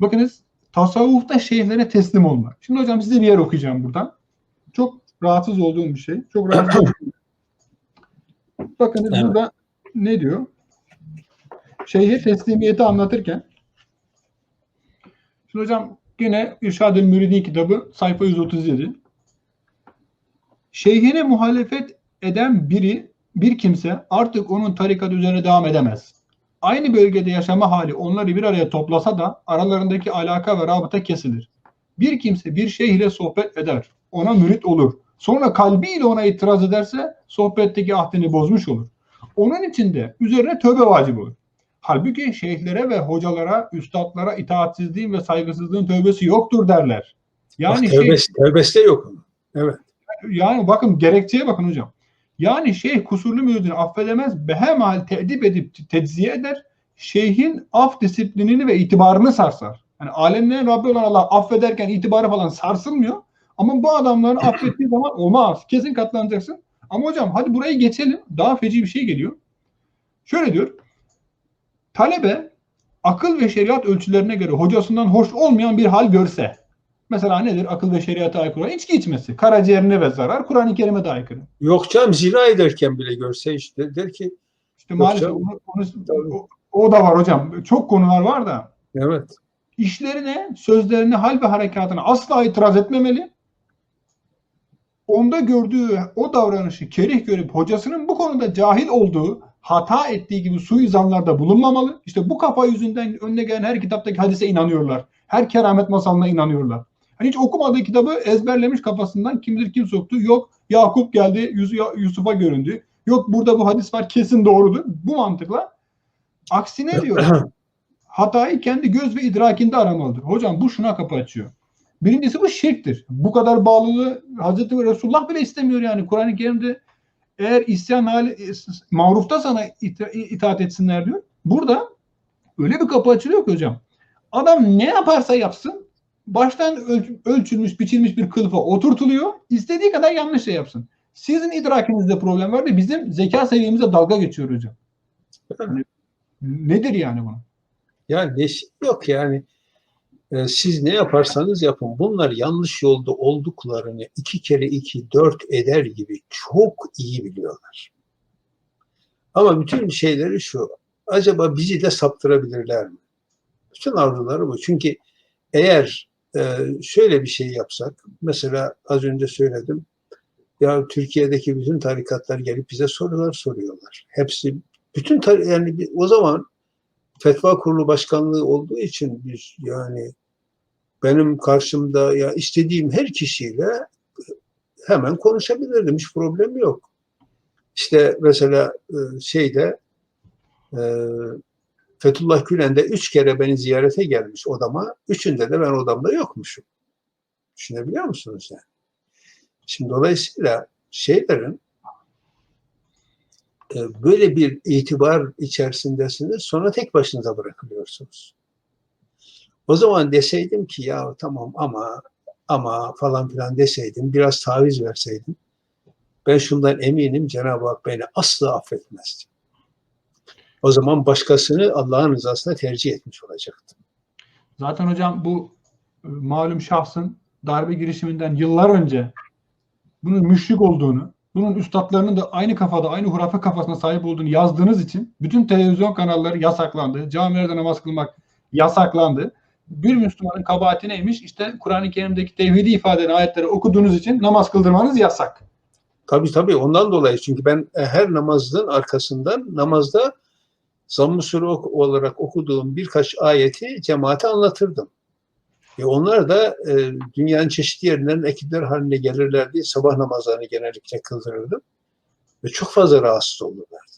Bakınız tasavvufta şeyhlere teslim olmak. Şimdi hocam size bir yer okuyacağım buradan. Çok rahatsız olduğum bir şey. Çok rahatsız olduğum Bakınız Evet. burada ne diyor? Şeyhe teslimiyeti anlatırken Şimdi hocam yine İrşad-ı Müridin kitabı sayfa 137. Şeyhine muhalefet eden biri, bir kimse artık onun tarikat üzerine devam edemez. Aynı bölgede yaşama hali onları bir araya toplasa da aralarındaki alaka ve rabıta kesilir. Bir kimse bir şeyh ile sohbet eder, ona mürit olur. Sonra kalbiyle ona itiraz ederse sohbetteki ahdini bozmuş olur. Onun için de üzerine tövbe vacip olur. Halbuki şeyhlere ve hocalara, üstadlara itaatsizliğin ve saygısızlığın tövbesi yoktur derler. Yani Bak, şey, tövbesi, tövbesi de yok. Evet. yani bakın gerekçeye bakın hocam. Yani şeyh kusurlu müridini affedemez, behemhal teedip edip tecziye eder. Şeyhin af disiplinini ve itibarını sarsar. Yani alemlerin Rabbi olan Allah affederken itibarı falan sarsılmıyor. Ama bu adamların affettiği zaman olmaz. Kesin katlanacaksın. Ama hocam hadi burayı geçelim. Daha feci bir şey geliyor. Şöyle diyor. Talebe akıl ve şeriat ölçülerine göre hocasından hoş olmayan bir hal görse. Mesela nedir? Akıl ve şeriata aykırı olan içki içmesi. Karaciğerine ve zarar. Kur'an-ı Kerim'e de aykırı. Yok canım zina ederken bile görse işte der ki İşte maalesef canım. onu- onu- o, o da var hocam. Çok konular var da. evet. İşlerine, sözlerine, hal ve harekatına asla itiraz etmemeli. Onda gördüğü o davranışı kerih görüp hocasının bu konuda cahil olduğu, hata ettiği gibi suizanlarda bulunmamalı. İşte bu kafa yüzünden önüne gelen her kitaptaki hadise inanıyorlar. Her keramet masalına inanıyorlar. Hani hiç okumadığı kitabı ezberlemiş kafasından kimdir kim soktu. Yok Yakup geldi Yus- Yusuf'a göründü. Yok burada bu hadis var kesin doğrudur. Bu mantıkla aksine diyor hatayı kendi göz ve idrakinde aramalıdır. Hocam bu şuna kapı açıyor. Birincisi bu şirktir. Bu kadar bağlılığı Hazreti Resulullah bile istemiyor yani. Kur'an-ı Kerim'de eğer isyan hali marufta sana ita- itaat etsinler diyor. Burada öyle bir kapı açılıyor ki hocam. Adam ne yaparsa yapsın baştan öl- ölçülmüş, biçilmiş bir kılıfa oturtuluyor. İstediği kadar yanlış şey yapsın. Sizin idrakinizde problem var da bizim zeka seviyemize dalga geçiyor hocam. Hani nedir yani bu? Yani neşi yok yani. Ee, siz ne yaparsanız yapın. Bunlar yanlış yolda olduklarını iki kere iki dört eder gibi çok iyi biliyorlar. Ama bütün şeyleri şu. Acaba bizi de saptırabilirler mi? Bütün arzuları bu. Çünkü eğer şöyle bir şey yapsak, mesela az önce söyledim, ya Türkiye'deki bütün tarikatlar gelip bize sorular soruyorlar. Hepsi, bütün tar- yani bir- o zaman Fetva Kurulu Başkanlığı olduğu için biz yani benim karşımda ya istediğim her kişiyle hemen konuşabilirdim. Hiç problem yok. İşte mesela e, şeyde e, Fethullah Gülen de üç kere beni ziyarete gelmiş odama. Üçünde de ben odamda yokmuşum. Düşünebiliyor musunuz yani? Şimdi dolayısıyla şeylerin e, böyle bir itibar içerisindesiniz sonra tek başınıza bırakılıyorsunuz. O zaman deseydim ki ya tamam ama ama falan filan deseydim biraz taviz verseydim ben şundan eminim Cenab-ı Hak beni asla affetmezdi. O zaman başkasını Allah'ın rızasına tercih etmiş olacaktım. Zaten hocam bu e, malum şahsın darbe girişiminden yıllar önce bunun müşrik olduğunu, bunun üstadlarının da aynı kafada, aynı hurafe kafasına sahip olduğunu yazdığınız için bütün televizyon kanalları yasaklandı. Camilerde namaz kılmak yasaklandı. Bir Müslümanın kabahati neymiş? İşte Kur'an-ı Kerim'deki tevhidi ifade eden ayetleri okuduğunuz için namaz kıldırmanız yasak. Tabii tabii ondan dolayı çünkü ben e, her namazın arkasından namazda zamm-ı sure olarak okuduğum birkaç ayeti cemaate anlatırdım. E onlar da e, dünyanın çeşitli yerlerinden ekipler haline gelirlerdi. Sabah namazlarını genellikle kıldırırdım. Ve çok fazla rahatsız olurlardı.